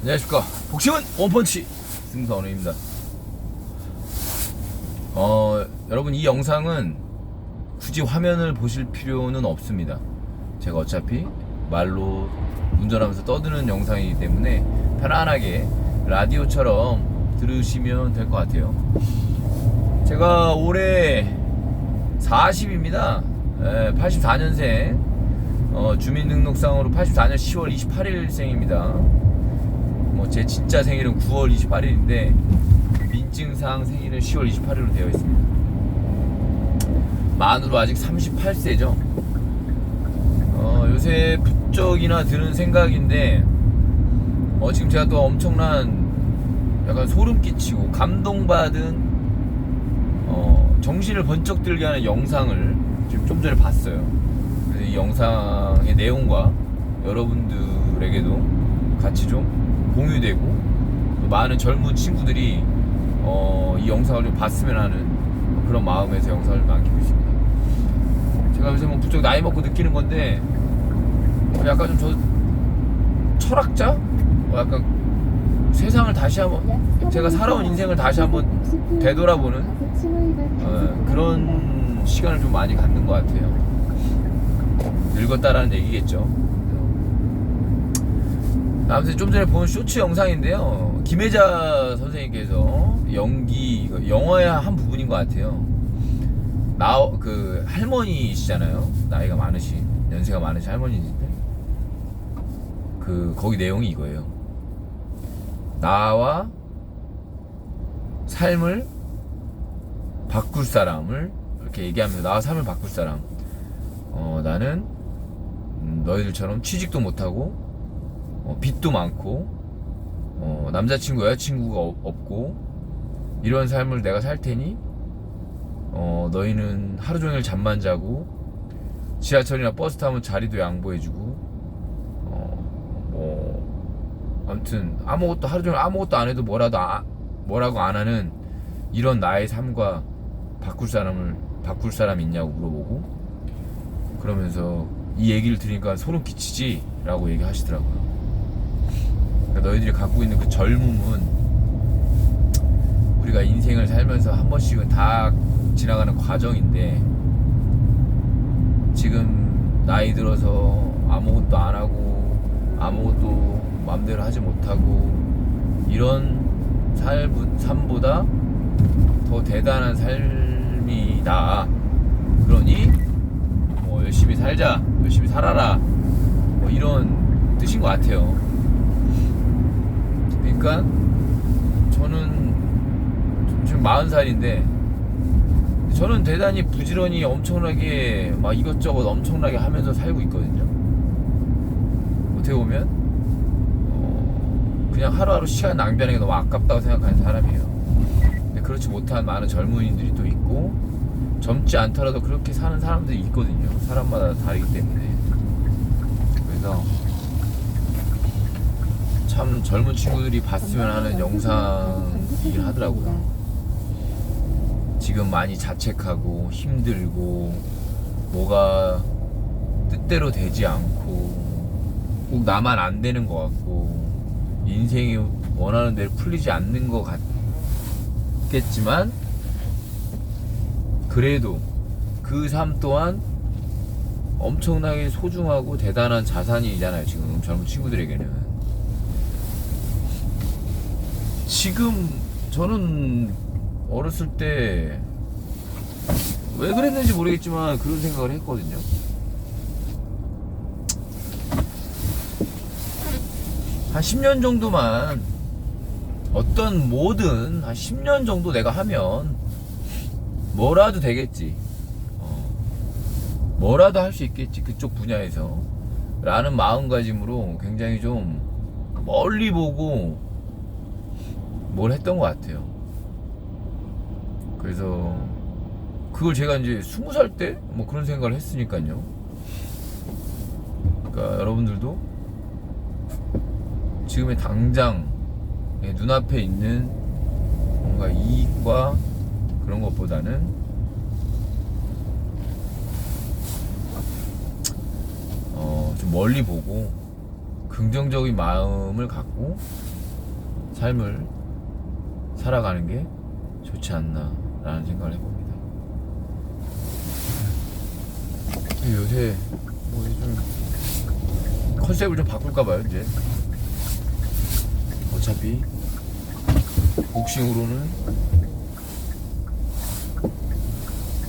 안녕하십니까. 복싱은 원펀치. 승선우입니다. 어 여러분 이 영상은 굳이 화면을 보실 필요는 없습니다. 제가 어차피 말로 운전하면서 떠드는 영상이기 때문에 편안하게 라디오처럼 들으시면 될 것 같아요. 제가 올해 40입니다. 84년생. 어, 주민등록상으로 84년 10월 28일생입니다 뭐제 진짜 생일은 9월 28일인데 민증상 생일은 10월 28일로 되어 있습니다. 만으로 아직 38세죠. 어, 요새 부쩍이나 드는 생각인데 어, 지금 제가 또 엄청난 약간 소름 끼치고 감동받은 어, 정신을 번쩍 들게 하는 영상을 지금 좀 전에 봤어요. 그래서 이 영상의 내용과 여러분들에게도 같이 좀 공유되고 또 많은 젊은 친구들이 어, 이 영상을 좀 봤으면 하는 그런 마음에서 영상을 남기고 있습니다. 제가 요새 뭐 부쩍 나이 먹고 느끼는 건데 어, 약간 좀 저 철학자? 뭐 약간 세상을 다시 한번 제가 살아온 인생을 다시 한번 되돌아보는 어, 그런 시간을 좀 많이 갖는 것 같아요. 늙었다라는 얘기겠죠. 아무튼 좀 전에 본 쇼츠 영상인데요. 김혜자 선생님께서 연기, 영화의 한 부분인 것 같아요. 나, 그, 할머니시잖아요. 나이가 많으신, 연세가 많으신 할머니인데. 그, 거기 내용이 이거예요. 나와 삶을 바꿀 사람을 이렇게 얘기하면서 나와 삶을 바꿀 사람. 어, 나는 음, 너희들처럼 취직도 못하고 어, 빚도 많고 어, 남자친구 여자친구가 없- 없고 이런 삶을 내가 살 테니 어, 너희는 하루 종일 잠만 자고 지하철이나 버스 타면 자리도 양보해주고 어, 뭐 아무튼 아무것도 하루 종일 아무것도 안 해도 뭐라도 아, 뭐라고 안 하는 이런 나의 삶과 바꿀 사람을 바꿀 사람 있냐고 물어보고 그러면서 이 얘기를 들으니까 소름 끼치지라고 얘기하시더라고요. 너희들이 갖고 있는 그 젊음은 우리가 인생을 살면서 한 번씩은 다 지나가는 과정인데 지금 나이 들어서 아무것도 안 하고 아무것도 마음대로 하지 못하고 이런 삶, 삶보다 더 대단한 삶이다. 그러니 뭐 열심히 살자, 열심히 살아라, 뭐 이런 뜻인 것 같아요. 그러니까 저는 지금 40살인데 저는 대단히 부지런히 엄청나게 막 이것저것 엄청나게 하면서 살고 있거든요. 어떻게 보면 어, 그냥 하루하루 시간 낭비하는 게 너무 아깝다고 생각하는 사람이에요. 근데 그렇지 못한 많은 젊은이들이 또 있고 젊지 않더라도 그렇게 사는 사람들이 있거든요. 사람마다 다르기 때문에. 그래서 참 젊은 친구들이 봤으면 하는 영상이긴 하더라고요. 지금 많이 자책하고 힘들고 뭐가 뜻대로 되지 않고 꼭 나만 안 되는 것 같고 인생이 원하는 대로 풀리지 않는 것 같겠지만 그래도 그 삶 또한 엄청나게 소중하고 대단한 자산이잖아요 지금 젊은 친구들에게는 지금 저는 어렸을 때 왜 그랬는지 모르겠지만 그런 생각을 했거든요. 한 10년 정도만 어떤 뭐든 한 10년 정도 내가 하면 뭐라도 되겠지. 어, 뭐라도 할 수 있겠지. 그쪽 분야에서. 라는 마음가짐으로 굉장히 좀 멀리 보고 뭘 했던 것 같아요. 그래서 그걸 제가 이제 스무 살 때 뭐 그런 생각을 했으니까요. 그러니까 여러분들도 지금의 당장 예, 눈앞에 있는 뭔가 이익과 그런 것보다는 어, 좀 멀리 보고 긍정적인 마음을 갖고 삶을 살아가는 게 좋지 않나라는 생각을 해봅니다. 요새 뭐좀 컨셉을 좀 바꿀까 봐요 이제 어차피 복싱으로는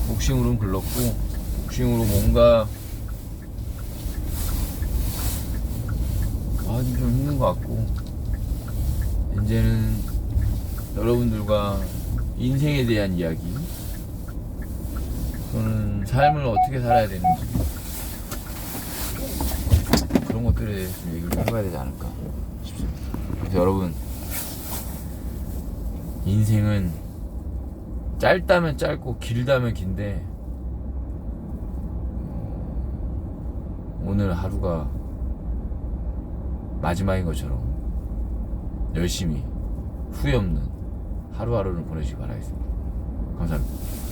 복싱으로는 글렀고 복싱으로 뭔가 아, 좀 힘든 것 같고 이제는 여러분들과 인생에 대한 이야기 또는 삶을 어떻게 살아야 되는지 그런 것들에 대해서 좀 얘기를 좀 해봐야 되지 않을까 싶습니다. 그래서 여러분 인생은 짧다면 짧고 길다면 긴데 어, 오늘 하루가 마지막인 것처럼 열심히 후회 없는 하루하루를 보내시기 바라겠습니다. 감사합니다.